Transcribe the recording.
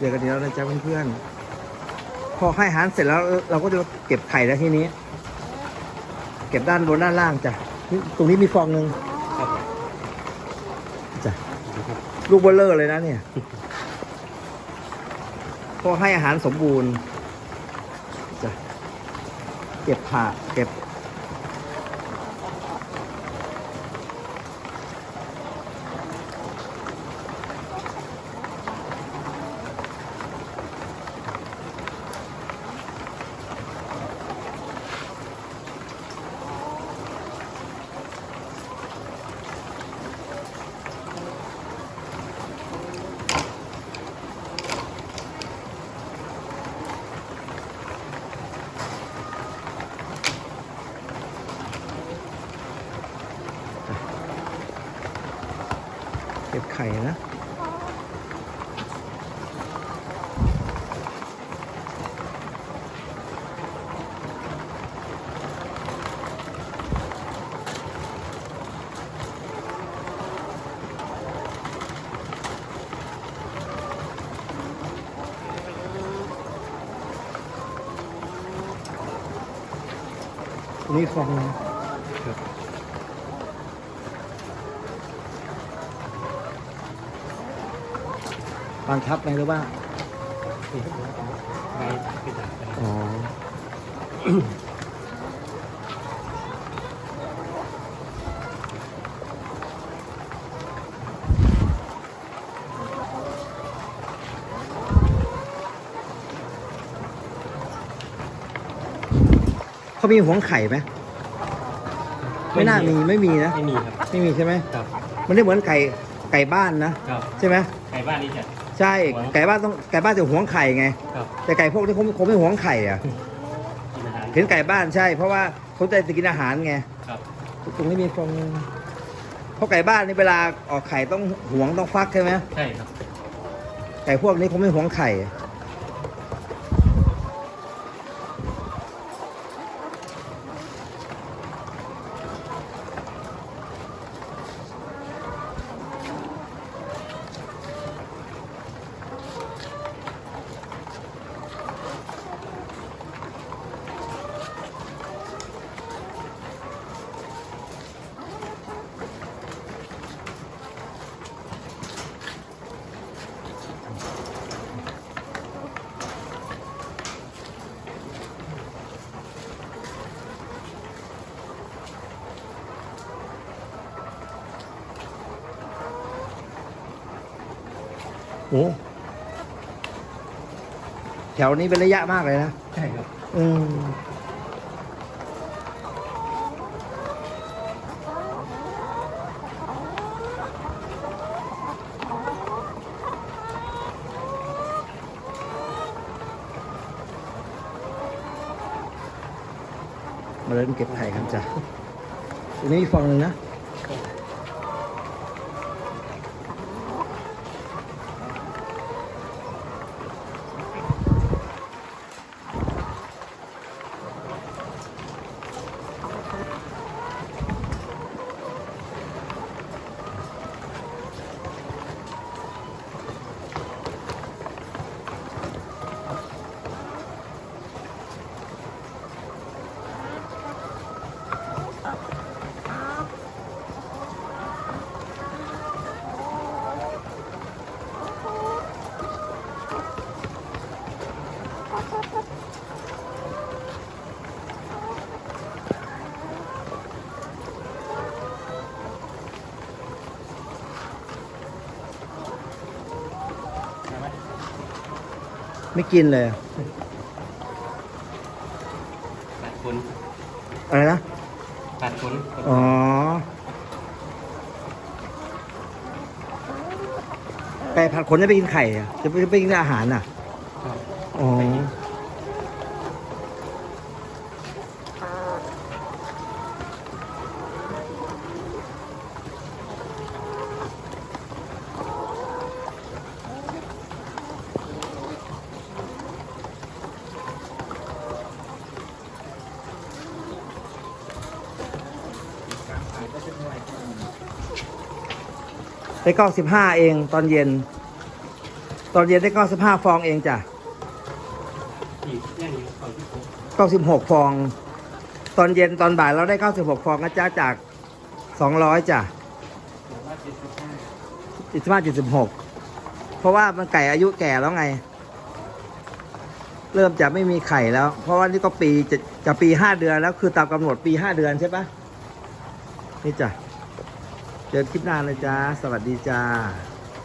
เดือดกันเดียวนะจ๊ะเพื่อนๆพอให้อาหารเสร็จแล้วเราก็จะเก็บไข่แล้วทีนี้ เก็บด้านบนด้านล่างจ้ะนี่ตรงนี้มีฟองหนึ่งครับจ้ะนะครับลูกเบลเลอร์เลยนะเนี่ย พอให้อาหารสมบูรณ์จ้ะเก็บผ่าเก็บ เก็บไข่นะนี้ฟองครับ บางทับไหมหรือว่านี่ครับใบกระดาษนะครับอ๋อเขามีหัวไข่ไหมไม่น่ามีไม่มีนะไม่มีครับไม่มีใช่ไหมครับ มันไม่เหมือนไก่ไก่บ้านนะครับ ใช่ไหมไก่บ้านนี่จะ ใช่หวงไก่บ้านต้องไก่บ้านจะหวงไข่ไง ครับแต่ไก่พวกนี้เขาเขาไม่หวงไข่อะกินอาหารเห็นไก่บ้านใช่ เพราะว่าเขาจะกินอาหารไงครับตรงนี้มีฟองนึงเพราะไก่บ้านนี่เวลาออกไข่ต้องหวงต้องฟักใช่ไหมใช่ครับไก่พวกนี้เขาไม่หวงไข่ โอ้แถวนี้เป็นระยะมากเลยนะ ใช่ครับ อืมมาเริ่มเก็บไข่กันจ้ะตรงนี้มีฟองหนึ่งนะ ไม่กินเลยตัดขนอะไรนะตัดขนอ๋อไก่ผัดขนจะไปกินไข่อะจะไปไปกินอาหารอะครับอ๋อ ไปเก้าสิบห้าเองตอนเย็น ตอนเย็นได้เก้าสิบห้าฟองเองจ้ะกแน่นี้เก้าสิบหกฟอง ตอนเย็นตอนบ่ายเราได้เก้าสิบหกฟองนะจ๊ะจากสองร้อยจ้ะจ็ดสิบห้าเจ็ดสิบห้าเจ็ดสิบหกเพราะว่ามันไก่อายุแก่แล้วไง เริ่มจะไม่มีไข่แล้ว เพราะว่านี่ก็ปีจะจะปีห้าเดือนแล้วคือตามกำหนดปีห้าเดือนใช่ปะนี่จ้ะ เจอคลิปหน้าเลยจ้าสวัสดีจ้า